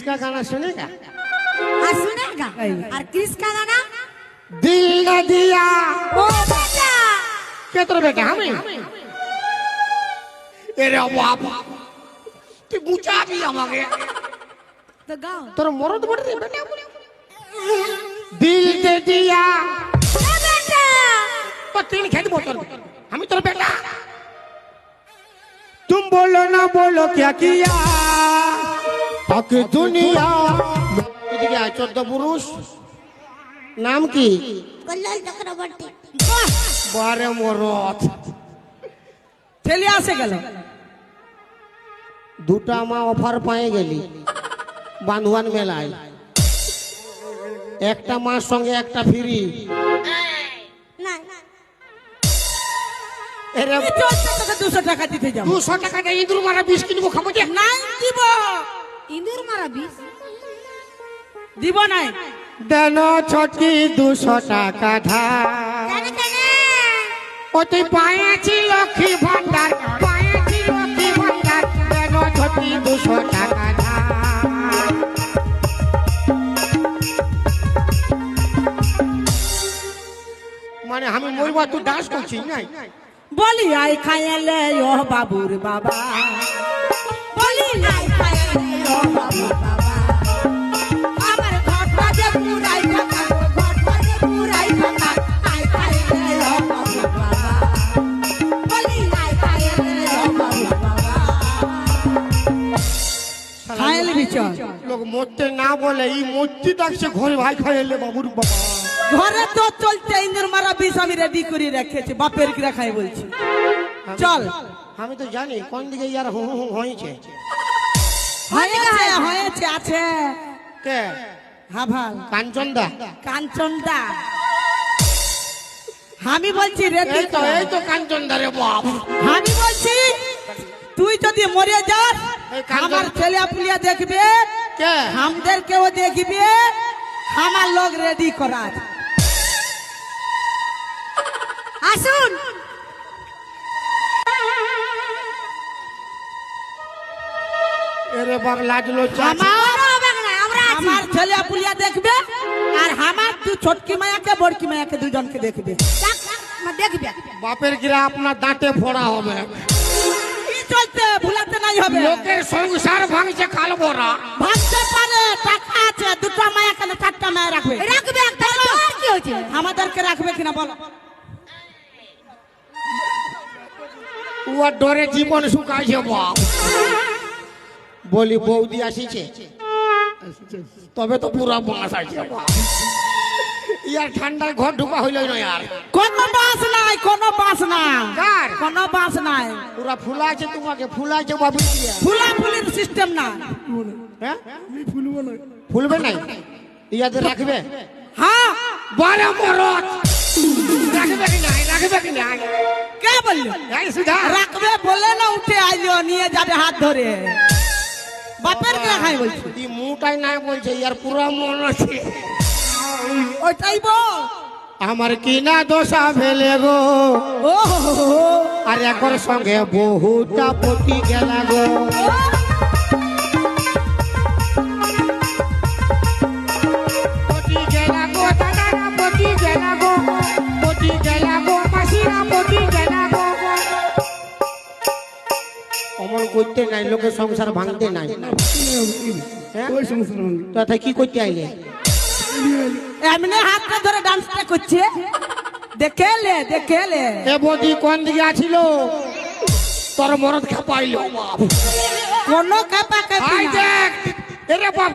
Chris का गाना सुनेगा? हाँ सुनेगा। और क्रिस का गाना? दिल ना दिया। ओ बेटा। क्या तो बेटा हाँ, हमें अरे बाप। तू बुचा भी हमारे तो गाओ। तेरा तो बढ़ रही बेटा? दिल दे दिया। ओ बेटा। तो तीन खेत बोतल। हम तेरा बेटा। तुम बोलो ना बोलो क्या किया? পাক দুনিয়া। এদিকে আয় চোদ্দ পুরুষ। নাম কি? বারে মরত ছেলে আসে গেল। দুটা মা অফার পায়ে গেলি। বান্ধবান মেলায়। একটা মার সঙ্গে একটা ফিরি। দুশো টাকা দিতে যাব। দুশো টাকা ইঁদুর মারা বিষ কিনবো খাব। না দিব নাই। দেন ছটি দুশো টাকা ধার। ও তুই লক্ষ্মী ভান্ডার পায়াছি লক্ষ্মী ভান্ডার দেন ছটি দুশো টাকা মানে আমি মরব তো ডাস করছি নাই? বলি আই খাইলে ও বাবুর বাবা। বলি নাই লোক মরতে না বলে এই মূর্তি ডাকছে ঘরে ভাই খাইলে বাবুর বাবা। ঘরে তো চলতে ইন্দুর মারা বিষ আমি রেডি করে রেখেছি বাপের কিরা খাই বলছি। চল। আমি তো জানি কোন দিকে ইয়ার হয়েছে। হয়েছে। হয়েছে আছে। কে? হ্যাঁ ভালো কাঞ্চনদা। কাঞ্চনদা। আমি বলছি রেডি এই তো এই তো কাঞ্চনদা রে বাপ। আমি বলছি তুই যদি মরে যাস আমার ছেলে পুলিয়া দেখবে কে? আমাদেরকেও দেখবে আমার লোক রেডি করা আছে। আসুন। বাপ লাজলো আমার ছেলে পুলিয়া দেখবে আর আমার তুই ছোটকি মায়াকে বড়কি মায়াকে দুজনকে দেখবে। দেখবে। বাপের গিরা আপনার দাঁতে ফোড়া হবে। কি চলতে ভুলাতে নাই হবে। লোকের সংসার ভাঙছে কাল ভরা। ভাবতে পারে টাকা আছে দুটো মায়া কেন চারটা মায়া রাখবে? রাখবে তাহলে কি হয়েছে? আমাদেরকে রাখবে কিনা বলো। উয়ার ডরে জীবন শুকাইছে বাপ। বলি বৌদি আসিছে। তবে তো পুরা বাঁশ আছে। ইয়ার ঠান্ডায় ঘর ঢুকা হইল না ইয়ার। কোনো বাস নাই কোন বাস নাই কার? কোনো বাস নাই। পুরা ফুলা আছে তোমাকে ফুলা আছে বাবু। ফুলা ফুলির সিস্টেম না। হ্যাঁ? ফুলবে না। ইয়াদের রাখবে? হ্যাঁ। বারে মরত রাখবে কি নাই? রাখবে কি নাই? কে বলল? এই সুধা। রাখবে বলে না উঠে আইলো নিয়ে যাবে হাত ধরে। বাপের কে খাই বলছি। এই মুটাই নাই বলছে ইয়ার পুরা মন আছে। ওইটাই বল। আমার কিনা দোষা ফেলে গো। আর একর সঙ্গে বহুটা পতি গেলা গো। করতে নাই লোকের সংসার ভাঙতে নাই। হ্যাঁ? তথা কি করতে আইলে? এমনি হাতটা ধরে ডান্সটা করছে। দেখেলে দেখেলে। এ বদি কোন দিকে আছিল? তোর মরদ খাপাইলো কোন খাপা কাপা আই দেখ এরে বাপ।